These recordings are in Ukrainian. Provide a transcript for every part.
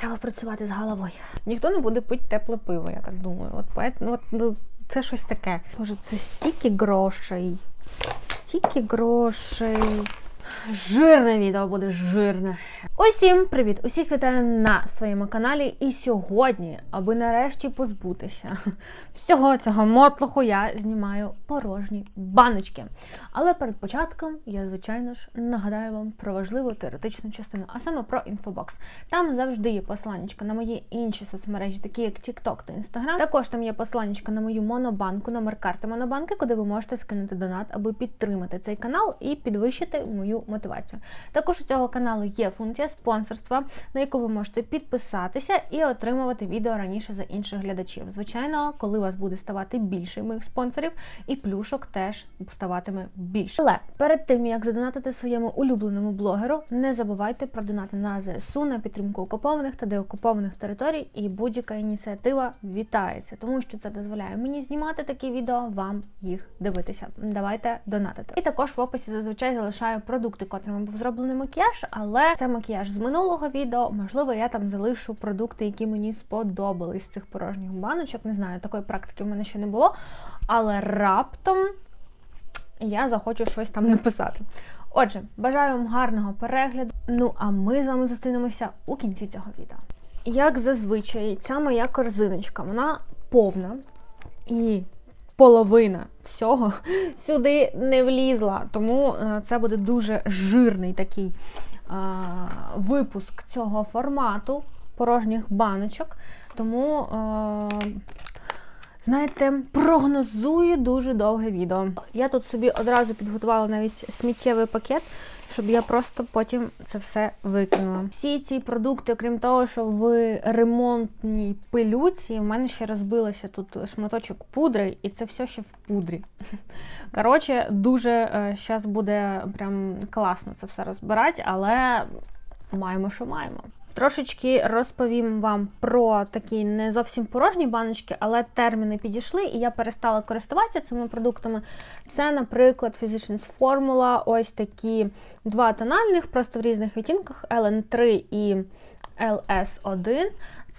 Треба працювати з головою. Ніхто не буде пити тепле пиво, я так думаю. От, поет- ну, от ну, це щось таке. Боже, це стільки грошей. Стільки грошей. Жирне відео буде жирне. Усім привіт! Усіх вітаю на своєму каналі. І сьогодні, аби нарешті позбутися всього цього мотлуху, я знімаю порожні баночки. Але перед початком я, звичайно ж, нагадаю вам про важливу теоретичну частину, а саме про інфобокс. Там завжди є посланнячка на мої інші соцмережі, такі як TikTok та Instagram. Також там є посланнячка на мою монобанку, номер карти монобанки, куди ви можете скинути донат, аби підтримати цей канал і підвищити мою мотивацію. Також у цього каналу є функція спонсорства, на яку ви можете підписатися і отримувати відео раніше за інших глядачів. Звичайно, коли у вас буде ставати більше моїх спонсорів, і плюшок теж ставатиме більше. Але перед тим як задонатити своєму улюбленому блогеру, не забувайте про донати на ЗСУ на підтримку окупованих та деокупованих територій. І будь-яка ініціатива вітається, тому що це дозволяє мені знімати такі відео, вам їх дивитися. Давайте донатити. І також в описі зазвичай залишаю продукти, котрими був зроблений макіяж, але це макіяж з минулого відео. Можливо, я там залишу продукти, які мені сподобались з цих порожніх баночок. Не знаю, такої практики в мене ще не було. Але раптом я захочу щось там написати. Отже, бажаю вам гарного перегляду. Ну а ми з вами зустрінемося у кінці цього відео. Як зазвичай, ця моя корзиночка, вона повна і половина всього сюди не влізла. Тому е, це буде дуже жирний такий випуск цього формату порожніх баночок. Тому. Е, Знаєте, прогнозую дуже довге відео. Я тут собі одразу підготувала навіть сміттєвий пакет, щоб я просто потім це все викинула. Всі ці продукти, окрім того, що в ремонтній пилюці, в мене ще розбилося тут шматочок пудри, і це все ще в пудрі. Коротше, дуже зараз буде прям класно це все розбирати, але маємо, що маємо. Трошечки розповім вам про такі не зовсім порожні баночки, але терміни підійшли, і я перестала користуватися цими продуктами. Це, наприклад, Physicians Formula, ось такі два тональних, просто в різних відтінках LN3 і LS1.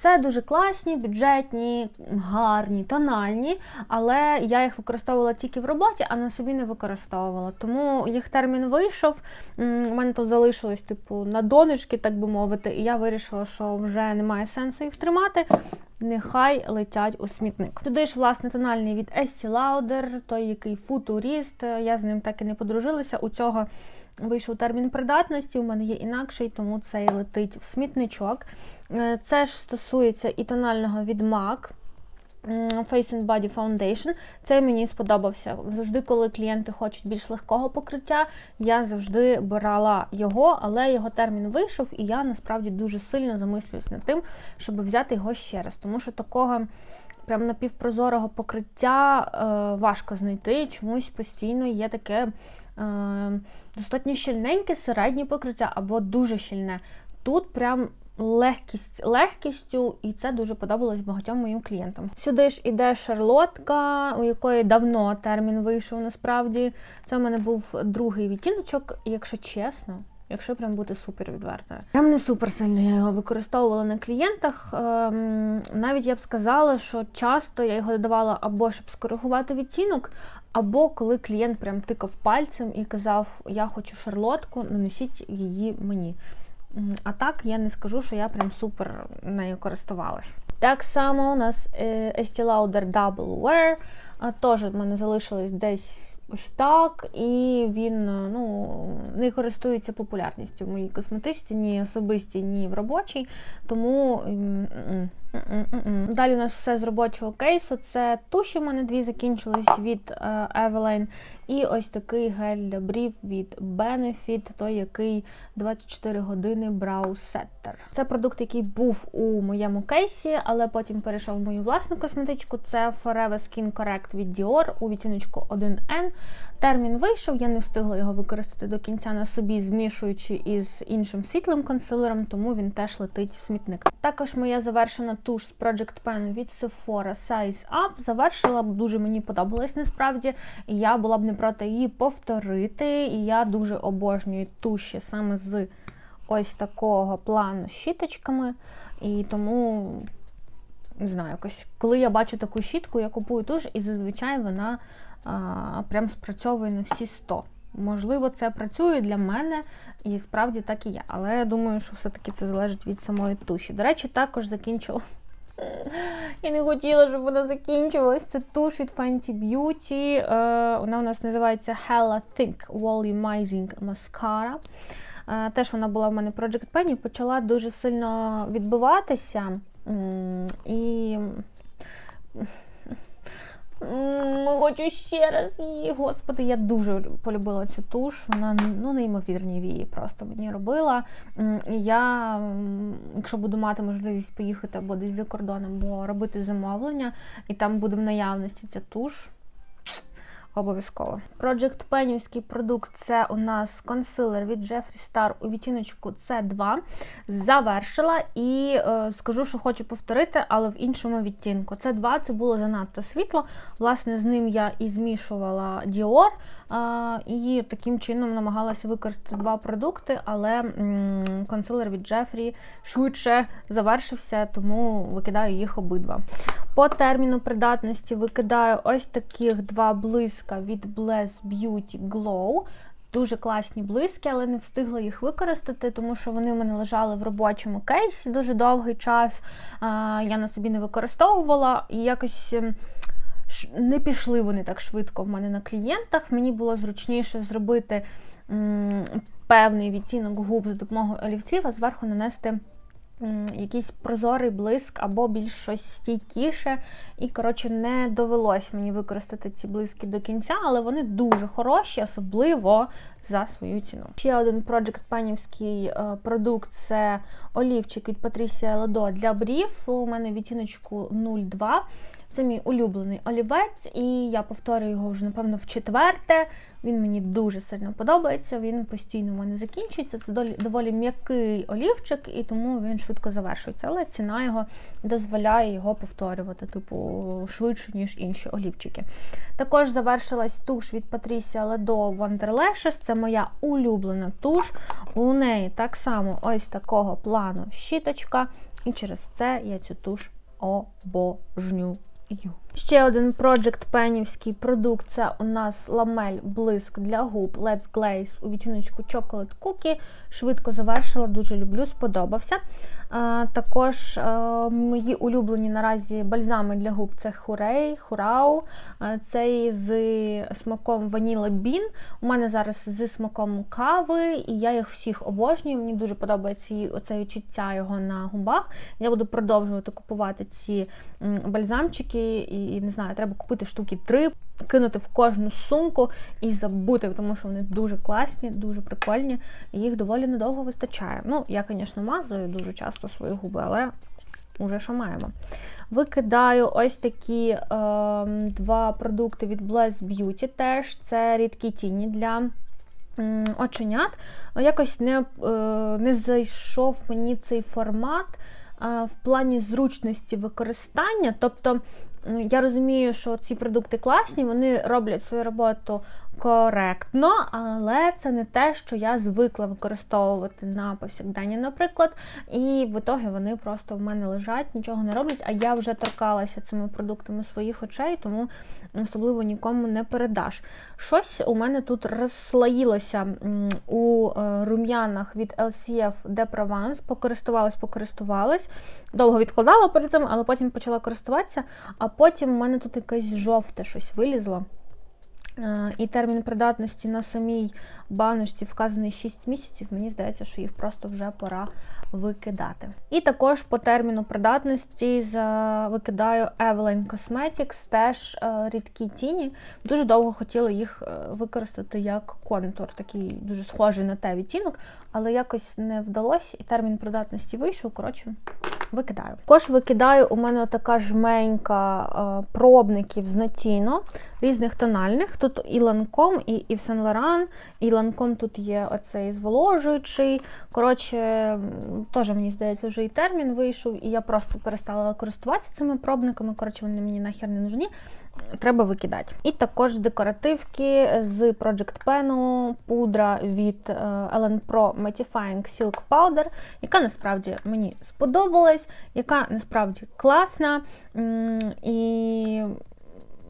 Це дуже класні, бюджетні, гарні, тональні, але я їх використовувала тільки в роботі, а на собі не використовувала. Тому їх термін вийшов. У мене тут залишилось типу на донечки, так би мовити, і я вирішила, що вже немає сенсу їх тримати. Нехай летять у смітник. Туди ж, власне, тональний від Estee Lauder, той, який футуріст. Я з ним так і не подружилася. У цього вийшов термін придатності, у мене є інакший, тому цей летить в смітничок. Це ж стосується і тонального від MAC. Face and Body Foundation. Це мені сподобався. Завжди, коли клієнти хочуть більш легкого покриття, я завжди брала його, але його термін вийшов, і я насправді дуже сильно замислююсь над тим, щоб взяти його ще раз. Тому що такого прям напівпрозорого покриття е, важко знайти. Чомусь постійно є таке е, достатньо щільненьке середнє покриття або дуже щільне. Тут прям легкість легкістю, і це дуже подобалось багатьом моїм клієнтам. Сюди ж іде шарлотка, у якої давно термін вийшов. Насправді це в мене був другий відтіночок, якщо чесно. Якщо прям бути супер відвертою. Прям не супер сильно я його використовувала на клієнтах. Ем, навіть я б сказала, що часто я його додавала або щоб скоригувати відтінок, або коли клієнт прям тикав пальцем і казав, я хочу шарлотку, нанесіть її мені. А так я не скажу, що я прям супер нею користувалась. Так само у нас Estee Lauder Double Wear, теж в мене залишилось десь ось так, і він ну, не користується популярністю в моїй косметичці, ні особистій, ні в робочій. Тому далі у нас все з робочого кейсу. Це туші в мене дві закінчились від Eveline. І ось такий гель для брів від Benefit, той, який 24 години Brow Setter. Це продукт, який був у моєму кейсі, але потім перейшов в мою власну косметичку. Це Forever Skin Correct від Dior у відтіночку 1N. Термін вийшов, я не встигла його використати до кінця на собі, змішуючи із іншим світлим консилером, тому він теж летить в смітник. Також моя завершена туш з Project Pen від Sephora Size Up. Завершила, дуже мені подобалось насправді. Я була б не проти її повторити. І я дуже обожнюю туші саме з ось такого плану щіточками. І тому, не знаю, якось, коли я бачу таку щітку, я купую туш, і зазвичай вона прям спрацьовує на всі 100. Можливо, це працює для мене, і справді так і є. Але я думаю, що все-таки це залежить від самої туші. До речі, також закінчила. Я не хотіла, щоб вона закінчилась. Це туш від Fenty Beauty. Е, Вона у нас називається Hella Thick Volumizing Mascara. Е, Теж вона була в мене Project Pen і почала дуже сильно відбиватися. І Хочу ще раз її. Господи, я дуже полюбила цю туш. Вона ну, неймовірні вії просто мені робила. Я, якщо буду мати можливість поїхати або десь за кордоном, або робити замовлення, і там буде в наявності ця туш. Обов'язково. Project Penівський продукт це у нас консилер від Jeffree Star у відтіночку C2. Завершила і е, скажу, що хочу повторити, але в іншому відтінку. C2 це було занадто світло. Власне, з ним я і змішувала Dior. І таким чином намагалася використати два продукти, але консилер від Jeffree швидше завершився, тому викидаю їх обидва. По терміну придатності викидаю ось таких два блиска від Bless Beauty Glow. Дуже класні блиски, але не встигла їх використати, тому що вони в мене лежали в робочому кейсі дуже довгий час. Я на собі не використовувала і якось. Не пішли вони так швидко в мене на клієнтах. Мені було зручніше зробити певний відтінок губ за допомогою олівців, а зверху нанести якийсь прозорий блиск або більш щось стійкіше. І, коротше, не довелось мені використати ці блиски до кінця, але вони дуже хороші, особливо за свою ціну. Ще один Project Панівський е, продукт це олівчик від Patricia Ledo для брів. У мене відтіночку 02. Це мій улюблений олівець, і я повторюю його вже, напевно, в четверте. Він мені дуже сильно подобається. Він постійно в мене закінчується. Це доволі м'який олівчик, і тому він швидко завершується. Але ціна його дозволяє його повторювати, типу, швидше, ніж інші олівчики. Також завершилась туш від Patricia Ledo Wonderlashes. Це моя улюблена туш. У неї так само ось такого плану щіточка, і через це я цю туш обожнюю. いいよ。Ще один Project Penівський продукт це у нас ламель блиск для губ Let's Glaze у відтіночку Chocolate Cookie. Швидко завершила, дуже люблю, сподобався. Також а, мої улюблені наразі бальзами для губ це Хурей, Хурау. Цей з смаком Vanilla Bean. У мене зараз зі смаком кави, і я їх всіх обожнюю. Мені дуже подобається оце відчуття його на губах. Я буду продовжувати купувати ці бальзамчики, і, і не знаю, треба купити штуки три, кинути в кожну сумку і забути, тому що вони дуже класні, дуже прикольні, і їх доволі недовго вистачає. Ну, я, звісно, мазую дуже часто свої губи, але уже що маємо. Викидаю ось такі е, два продукти від Bless Beauty теж. Це рідкі тіні для оченят. Якось не, е, не зайшов мені цей формат е, в плані зручності використання. Тобто я розумію, що ці продукти класні, вони роблять свою роботу коректно, але це не те, що я звикла використовувати на повсякденні, наприклад. І в ітогі вони просто в мене лежать, нічого не роблять, а я вже торкалася цими продуктами своїх очей, тому особливо нікому не передаш. Щось у мене тут розслоїлося у е, рум'янах від LCF de Provence. Покористувалась, покористувалась. Довго відкладала перед цим, але потім почала користуватися, а потім у мене тут якесь жовте щось вилізло. Е, І термін придатності на самій баночці вказаний 6 місяців. Мені здається, що їх просто вже пора викидати. І також по терміну придатності за- викидаю Eveline Cosmetics, теж е, рідкі тіні. Дуже довго хотіла їх е, використати як контур, такий дуже схожий на те відтінок, але якось не вдалося, і термін придатності вийшов. Коротше, викидаю. Також викидаю у мене така жменька е, пробників з Notino, різних тональних. Тут і ланком, і Yves Saint Laurent, і ланком тут є оцей зволожуючий. Коротше, теж мені здається, вже і термін вийшов, і я просто перестала користуватися цими пробниками. Коротше, вони мені нахер не нужні. Треба викидати. І також декоративки з Project Pen, пудра від е, Ellen Pro Mattifying Silk Powder, яка насправді мені сподобалась, яка насправді класна. І,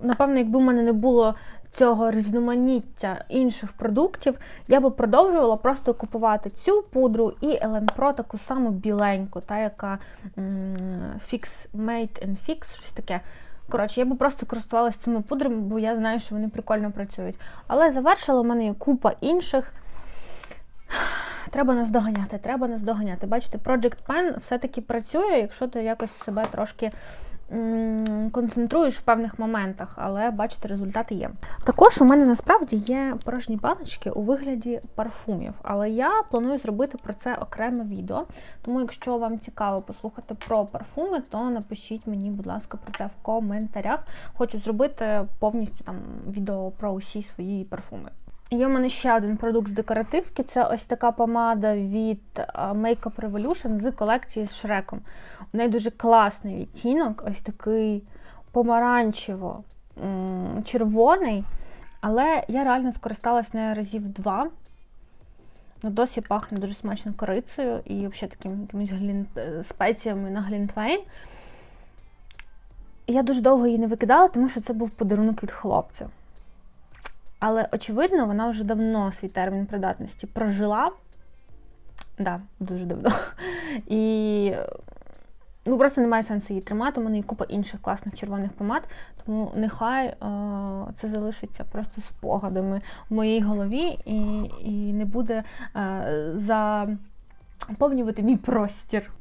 напевно, якби в мене не було цього різноманіття інших продуктів, я би продовжувала просто купувати цю пудру і Ellen Pro таку саму біленьку, та яка Fix Made and Fix, щось таке. Коротше, я би просто користувалася цими пудрами, бо я знаю, що вони прикольно працюють. Але завершила у мене є купа інших. Треба наздоганяти, треба наздоганяти. Бачите, Project Pen все-таки працює, якщо ти якось себе трошки концентруєш в певних моментах, але бачите, результати є. Також у мене насправді є порожні баночки у вигляді парфумів, але я планую зробити про це окреме відео. Тому, якщо вам цікаво послухати про парфуми, то напишіть мені, будь ласка, про це в коментарях. Хочу зробити повністю там відео про усі свої парфуми. Є в мене ще один продукт з декоративки. Це ось така помада від Makeup Revolution з колекції з Шреком. У неї дуже класний відтінок, ось такий помаранчево-червоний. Але я реально скористалась нею разів два. Ну, досі пахне дуже смачно корицею і взагалі такими якимись глін... е, спеціями на глінтвейн. Я дуже довго її не викидала, тому що це був подарунок від хлопця. Але, очевидно, вона вже давно свій термін придатності прожила. Да, дуже давно. І ну, просто немає сенсу її тримати. У мене є купа інших класних червоних помад, тому нехай е, це залишиться просто спогадами в моїй голові і, і не буде е, заповнювати мій простір.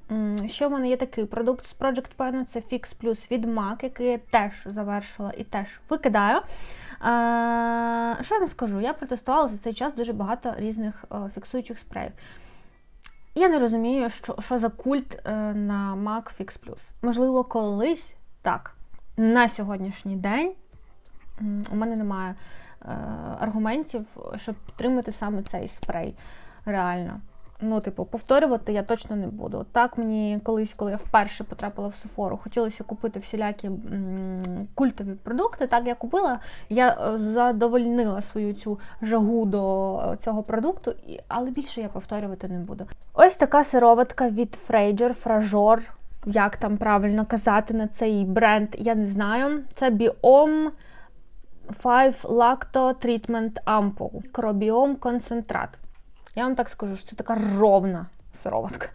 Ще в мене є такий продукт з Project Pen, це Fix Plus від MAC, який я теж завершила і теж викидаю. Що я вам скажу? Я протестувала за цей час дуже багато різних е, фіксуючих спреїв. Я не розумію, що, що за культ е, на MAC Fix Plus. Можливо, колись так. На сьогоднішній день у мене немає е, аргументів, щоб підтримати саме цей спрей. Реально. Ну, типу, повторювати я точно не буду. Так мені колись, коли я вперше потрапила в Сефору, хотілося купити всілякі м, культові продукти. Так я купила, я е, задовольнила свою цю жагу до е, цього продукту, і- але більше я повторювати не буду. Ось така сироватка від Fraser, Фражор. Як там правильно казати на цей бренд, я не знаю. Це Biome 5 Lacto Treatment Ampoule. Кробіом концентрат. Я вам так скажу, що це така ровна сироватка.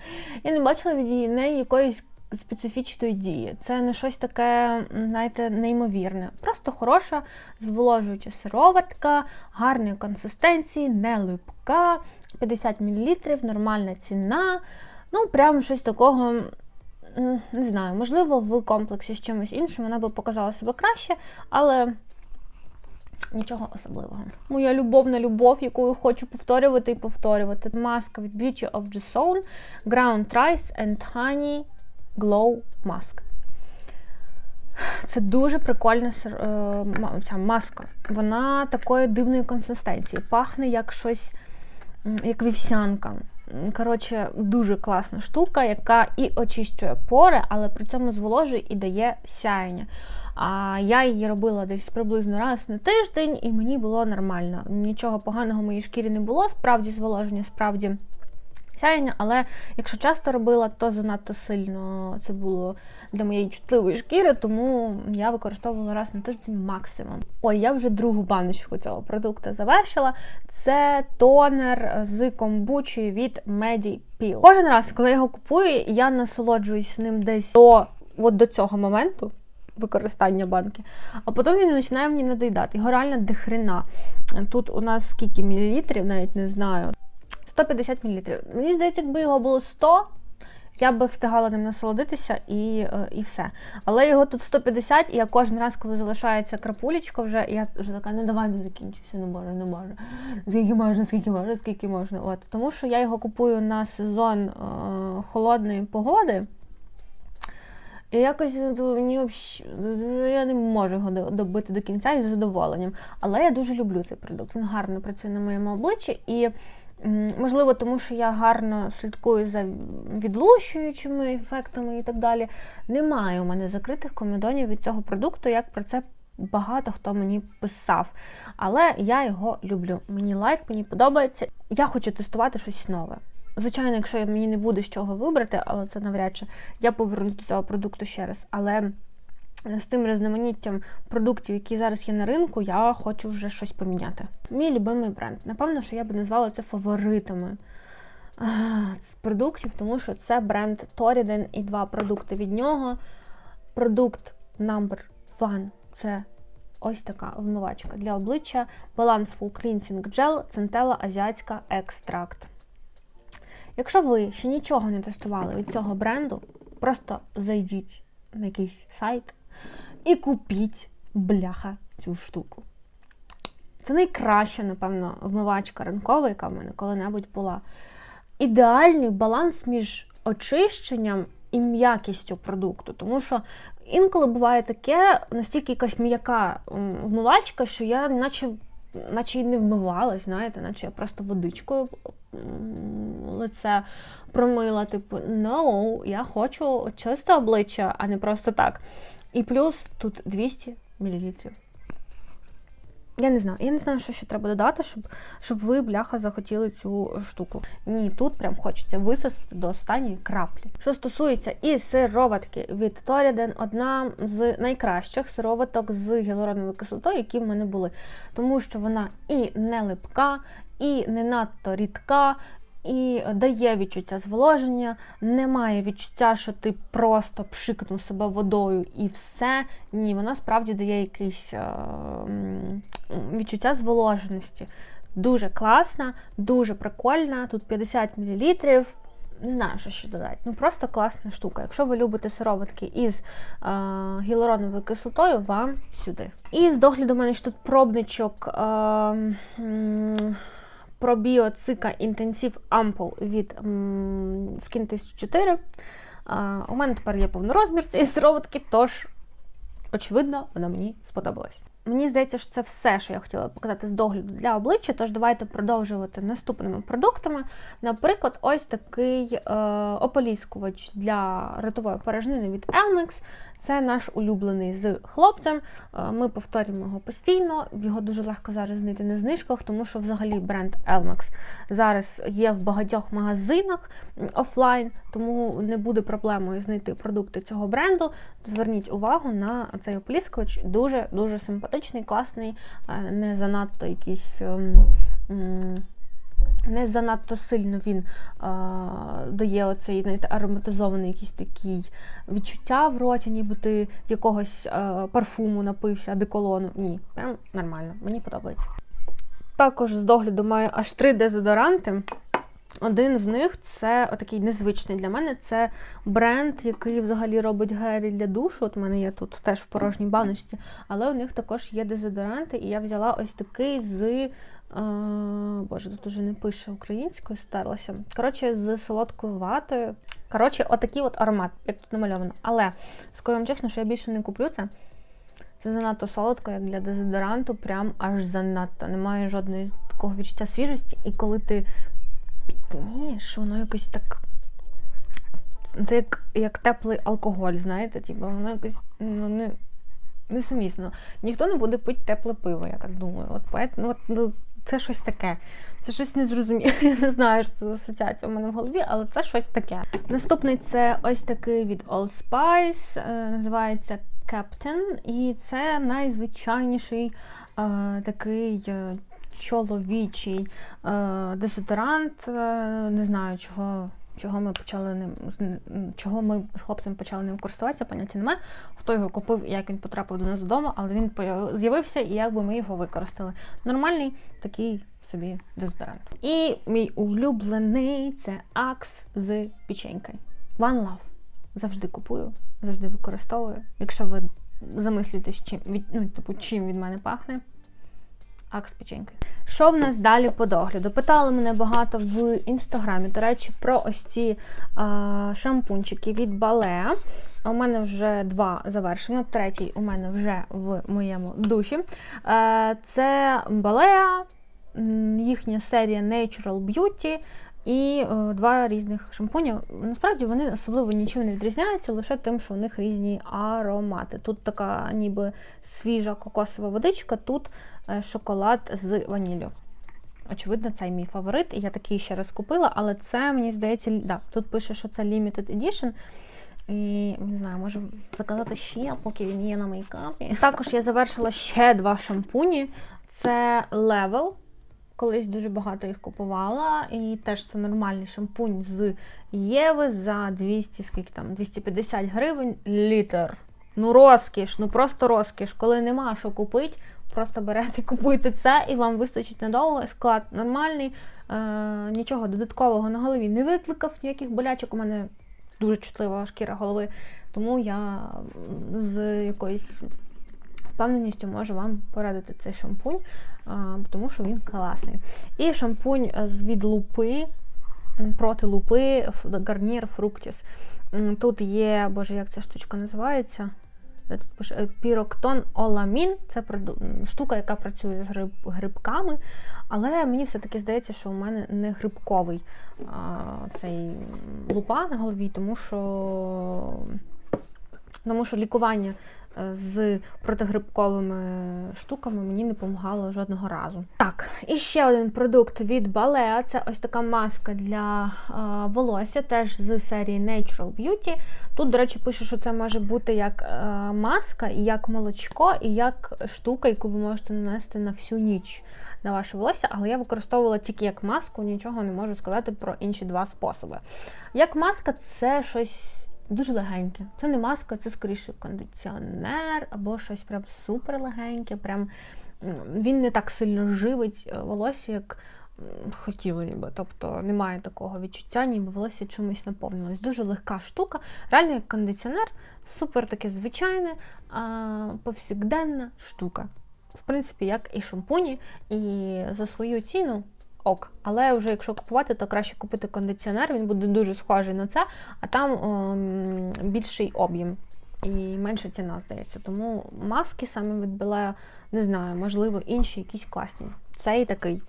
Я не бачила від її неї якоїсь специфічної дії. Це не щось таке, знаєте, неймовірне. Просто хороша, зволожуюча сироватка, гарної консистенції, не липка, 50 мл, нормальна ціна. Ну, прям щось такого. Не знаю, можливо, в комплексі з чимось іншим вона би показала себе краще, але Нічого особливого. Моя любовна любов, яку я хочу повторювати і повторювати. Маска від Beauty of the Zone Ground Rice and Honey Glow Mask. Це дуже прикольна е, ця маска. Вона такої дивної консистенції. Пахне як щось, як вівсянка. Коротше, дуже класна штука, яка і очищує пори, але при цьому зволожує і дає сяєння. А я її робила десь приблизно раз на тиждень, і мені було нормально. Нічого поганого в моїй шкірі не було, справді зволоження, справді сяєння, але якщо часто робила, то занадто сильно це було для моєї чутливої шкіри, тому я використовувала раз на тиждень максимум. Ой, я вже другу баночку цього продукту завершила. Це тонер з комбучею від Medipil. Кожен раз, коли я його купую, я насолоджуюсь ним десь до, от до цього моменту використання банки, а потім він починає мені надоїдати. Його реально дохрена. Тут у нас скільки мілілітрів, навіть не знаю. 150 мл. Мені здається, якби його було 100, я би встигала ним насолодитися і, е, і все. Але його тут 150, і я кожен раз, коли залишається крапулечка, вже я вже така, ну давай не закінчуся, не можу, не можу. Скільки можна, скільки можна, скільки можна. От. Тому що я його купую на сезон е, холодної погоди. І якось ну, мені я не можу його добити до кінця із задоволенням. Але я дуже люблю цей продукт. Він гарно працює на моєму обличчі і. Можливо, тому що я гарно слідкую за відлущуючими ефектами і так далі. Немає у мене закритих комедонів від цього продукту, як про це багато хто мені писав. Але я його люблю. Мені лайк, мені подобається. Я хочу тестувати щось нове. Звичайно, якщо мені не буде з чого вибрати, але це навряд чи я повернусь до цього продукту ще раз. Але з тим різноманіттям продуктів, які зараз є на ринку, я хочу вже щось поміняти. Мій любимий бренд. Напевно, що я би назвала це фаворитами продуктів, тому що це бренд Toriden і два продукти від нього. Продукт number one – це ось така вмивачка для обличчя Balanceful Cleansing Gel Centella Азіатська Екстракт. Якщо ви ще нічого не тестували від цього бренду, просто зайдіть на якийсь сайт і купіть бляха цю штуку. Це найкраща, напевно, вмивачка ранкова, яка в мене коли-небудь була. Ідеальний баланс між очищенням і м'якістю продукту. Тому що інколи буває таке, настільки якась м'яка вмивачка, що я наче, наче й не вмивалась, знаєте, наче я просто водичкою лице промила. Типу, no, я хочу чисте обличчя, а не просто так. І плюс тут 200 мл. Я не знаю, я не знаю, що ще треба додати, щоб щоб ви, бляха, захотіли цю штуку. Ні, тут прям хочеться висосати до останньої краплі. Що стосується і сироватки від Toriden, одна з найкращих сироваток з гіалуроновою кислотою, які в мене були. Тому що вона і не липка, і не надто рідка, і дає відчуття зволоження, немає відчуття, що ти просто пшикнув себе водою і все. Ні, вона справді дає якесь е, відчуття зволоженості. Дуже класна, дуже прикольна. Тут 50 мл. Не знаю, що ще додати. Ну просто класна штука. Якщо ви любите сироватки із е, гіалуроновою кислотою, вам сюди. І з догляду мене ще тут пробничок. Е, м, пробіоцика інтенсив Ampoule від Skin 1004. У мене тепер є повнорозмір цієї сироватки, тож, очевидно, вона мені сподобалась. Мені здається, що це все, що я хотіла показати з догляду для обличчя, тож давайте продовжувати наступними продуктами. Наприклад, ось такий е, ополіскувач для ротової порожнини від Elmex. Це наш улюблений з хлопцем. Е, ми повторюємо його постійно. Його дуже легко зараз знайти на знижках, тому що взагалі бренд Elmex зараз є в багатьох магазинах офлайн, тому не буде проблемою знайти продукти цього бренду. Зверніть увагу на цей ополіскувач. Дуже-дуже симпатичний, класний, е, не занадто якийсь. Не занадто сильно він а, дає оцей знаєте, ароматизований якийсь такий відчуття в роті, ніби ти якогось а, парфуму напився, деколону. Ні, прям нормально, мені подобається. Також з догляду маю аж три дезодоранти. Один з них це отакий незвичний для мене. Це бренд, який взагалі робить гелі для душу. От у мене є тут теж в порожній баночці, але у них також є дезодоранти, і я взяла ось такий з а, Боже, тут уже не пише українською, стерлася. Коротше, з солодкою ватою. Коротше, отакий от аромат, як тут намальовано. Але, скажу вам чесно, що я більше не куплю це. Це занадто солодко, як для дезодоранту, прям аж занадто. Немає жодної такого відчуття свіжості. І коли ти пітнієш, воно якось так. Це як як теплий алкоголь, знаєте, типу, воно якось ну, не, несумісно. Ніхто не буде пити тепле пиво, я так думаю. От, ну, от, ну, це щось таке. Це щось незрозуміле. Я не знаю, що це за асоціація у мене в голові, але це щось таке. Наступний це ось такий від Old Spice, е, називається Captain. І це найзвичайніший е, такий е, чоловічий дезодорант. Не знаю, чого. Чого ми почали ним чого ми з хлопцем почали ним користуватися, поняття немає. Хто його купив і як він потрапив до нас додому, але він з'явився і як би ми його використали. Нормальний такий собі дезодорант. І мій улюблений це Axe з печенькою. One Love. Завжди купую, завжди використовую. Якщо ви замислюєтесь, чим від, ну, типу, чим від мене пахне. Акс печеньки. Що в нас далі по догляду? Питали мене багато в інстаграмі, до речі, про ось ці а, шампунчики від бале. У мене вже два завершено, третій у мене вже в моєму душі. Це балеа, їхня серія Natural Beauty. І е, два різних шампуня. Насправді вони особливо нічим не відрізняються, лише тим, що у них різні аромати. Тут така ніби свіжа кокосова водичка, тут е, шоколад з ваніллю. Очевидно, це мій фаворит, і я такий ще раз купила, але це, мені здається, да, тут пише, що це limited edition. І не знаю, можу заказати ще, поки він є на мейкапі. Також я завершила ще два шампуні. Це Level. Колись дуже багато їх купувала. І теж це нормальний шампунь з Єви за 200, скільки там, 250 гривень літр. Ну, розкіш, ну просто розкіш. Коли нема що купити, просто берете, купуєте це, і вам вистачить надовго. Склад нормальний, е, нічого додаткового на голові не викликав, ніяких болячок. У мене дуже чутлива шкіра голови, тому я з якоюсь впевненістю можу вам порадити цей шампунь, а, тому що він класний. І шампунь е, з від лупи, проти лупи Ф- Garnier Fructis. М, Тут є, боже, як ця штучка називається? Тут пише? Е, Піроктон Оламін. Це штука, яка працює з гриб, грибками. Але мені все-таки здається, що у мене не грибковий а, цей лупа на голові, тому що, тому що лікування з протигрибковими штуками мені не допомагало жодного разу. Так, і ще один продукт від Balea. Це ось така маска для волосся, теж з серії Natural Beauty. Тут, до речі, пише, що це може бути як е, маска, і як молочко, і як штука, яку ви можете нанести на всю ніч на ваше волосся, але я використовувала тільки як маску, нічого не можу сказати про інші два способи. Як маска, це щось дуже легеньке. Це не маска, це скоріше кондиціонер або щось прям супер легеньке. Прям він не так сильно живить е, волосся, як хотіли би. Тобто немає такого відчуття, ніби волосся чимось наповнилось. Дуже легка штука, реально як кондиціонер, супер таке звичайне, повсякденна штука. В принципі, як і шампуні, і за свою ціну ок. Але вже якщо купувати, то краще купити кондиціонер, він буде дуже схожий на це, а там ем, більший об'єм і менша ціна, здається. Тому маски саме від Белея, не знаю, можливо, інші якісь класні. Цей такий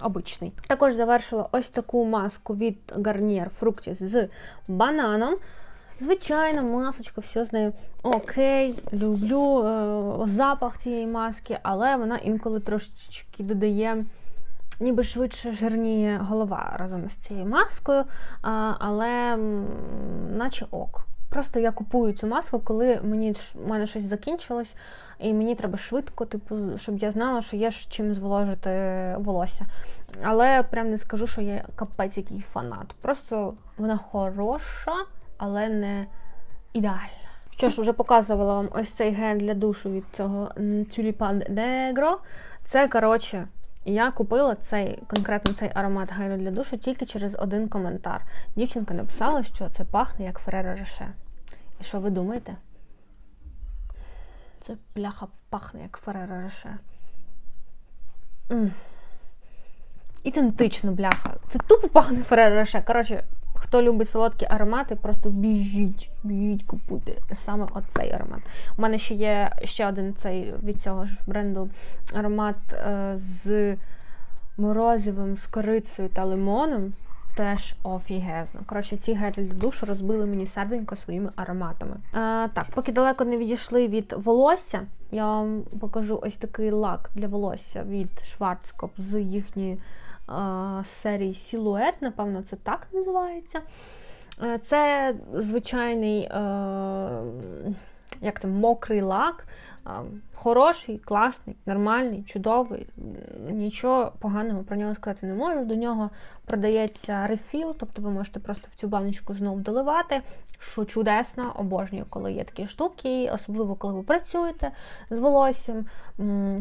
обичний. Також завершила ось таку маску від Garnier Fructis з бананом. Звичайна масочка, все з нею окей, люблю е, запах цієї маски, але вона інколи трошечки додає, ніби швидше жирніє голова разом з цією маскою, але наче ок. Просто я купую цю маску, коли мені в мене щось закінчилось, і мені треба швидко, типу, щоб я знала, що є ж чим зволожити волосся. Але прям не скажу, що я капець який фанат. Просто вона хороша, але не ідеальна. Що ж, вже показувала вам ось цей гель для душу від цього Tulipan Negro. Це, коротше, я купила цей конкретно цей аромат гелю для душу тільки через один коментар. Дівчинка написала, що це пахне як Ferrero Роше. І що ви думаєте? Це бляха пахне як Ferrero Роше. Ідентично, бляха. Це тупо пахне Ferrero Роше. Коротше, хто любить солодкі аромати, просто біжіть, біжіть, купуйте саме оцей аромат. У мене ще є ще один цей від цього ж бренду аромат е, з морозивом, з корицею та лимоном. Теж офігезно. Коротше, ці гелі для душу розбили мені серденько своїми ароматами. А, так, поки далеко не відійшли від волосся, я вам покажу ось такий лак для волосся від Schwarzkopf з їхньої серії Сілует, напевно, це так називається. Е, Це звичайний е, як там, мокрий лак. Хороший, класний, нормальний, чудовий. Нічого поганого про нього сказати не можу. До нього продається рефіл, тобто ви можете просто в цю баночку знову доливати, що чудесно, обожнюю, коли є такі штуки, особливо коли ви працюєте з волоссям.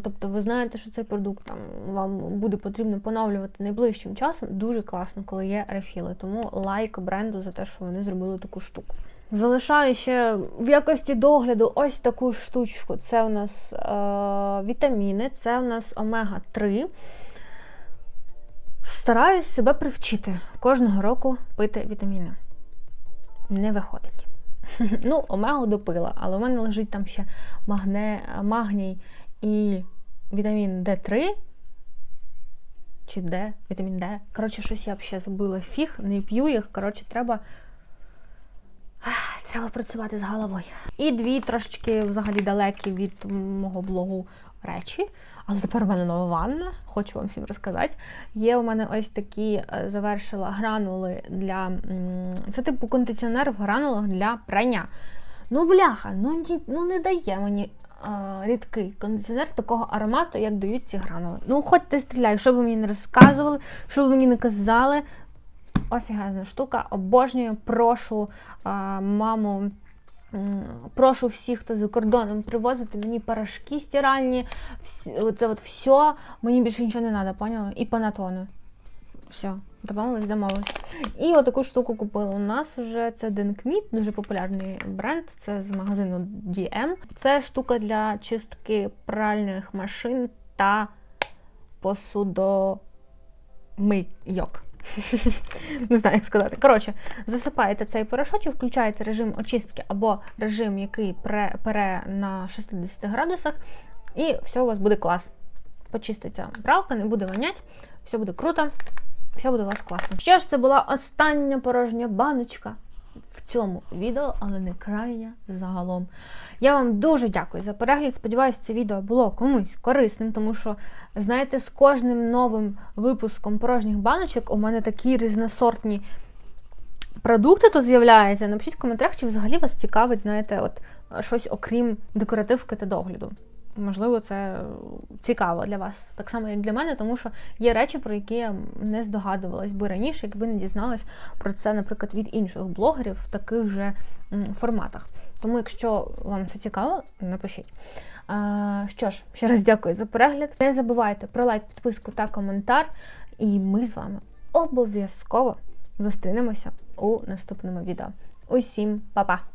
Тобто ви знаєте, що цей продукт там вам буде потрібно поновлювати найближчим часом. Дуже класно, коли є рефіли. Тому лайк бренду за те, що вони зробили таку штуку. Залишаю ще в якості догляду ось таку штучку. Це у нас е, вітаміни, це у нас омега-3. Стараюсь себе привчити кожного року пити вітаміни. Не виходить. Ну, омегу допила, але у мене лежить там ще магне, магній і вітамін D3. чи Д, вітамін Д. Коротше, щось я взагалі забула. Фіг, не п'ю їх. Коротше, треба. Треба працювати з головою. І дві трошечки взагалі далекі від мого блогу речі. Але тепер у мене нова ванна, хочу вам всім розказати. Є у мене ось такі е, завершила гранули для. Це типу кондиціонер в гранулах для прання. Ну, бляха, ну, ну не дає мені е, рідкий кондиціонер такого аромату, як дають ці гранули. Ну, хоч ти стріляй, що б мені не розказували, що б мені не казали. Офігезна штука, обожнюю, прошу а, маму. Прошу всіх, хто за кордоном привозити мені порошки стиральні, оце от все, мені більше нічого не треба, поняла? І панатони. Все, домовились, домовились. І отаку штуку купила у нас вже. Це Denkmeat, дуже популярний бренд. Це з магазину DM. Це штука для чистки пральних машин та посудомийок. Не знаю, як сказати. Коротше, засипаєте цей порошочок, включаєте режим очистки або режим, який пере на 60 градусах, і все у вас буде клас. Почиститься пралка, не буде вонять, все буде круто, все буде у вас класно. Що ж, це була остання порожня баночка в цьому відео, але не крайня загалом. Я вам дуже дякую за перегляд. Сподіваюсь, це відео було комусь корисним, тому що, знаєте, з кожним новим випуском порожніх баночок у мене такі різносортні продукти тут з'являються. Напишіть в коментарях, чи взагалі вас цікавить, знаєте, от щось окрім декоративки та догляду. Можливо, це цікаво для вас, так само, як для мене, тому що є речі, про які я не здогадувалась би раніше, якби не дізналась про це, наприклад, від інших блогерів в таких же форматах. Тому, якщо вам це цікаво, напишіть. Що ж, ще раз дякую за перегляд. Не забувайте про лайк, підписку та коментар. І ми з вами обов'язково зустрінемося у наступному відео. Усім па-па!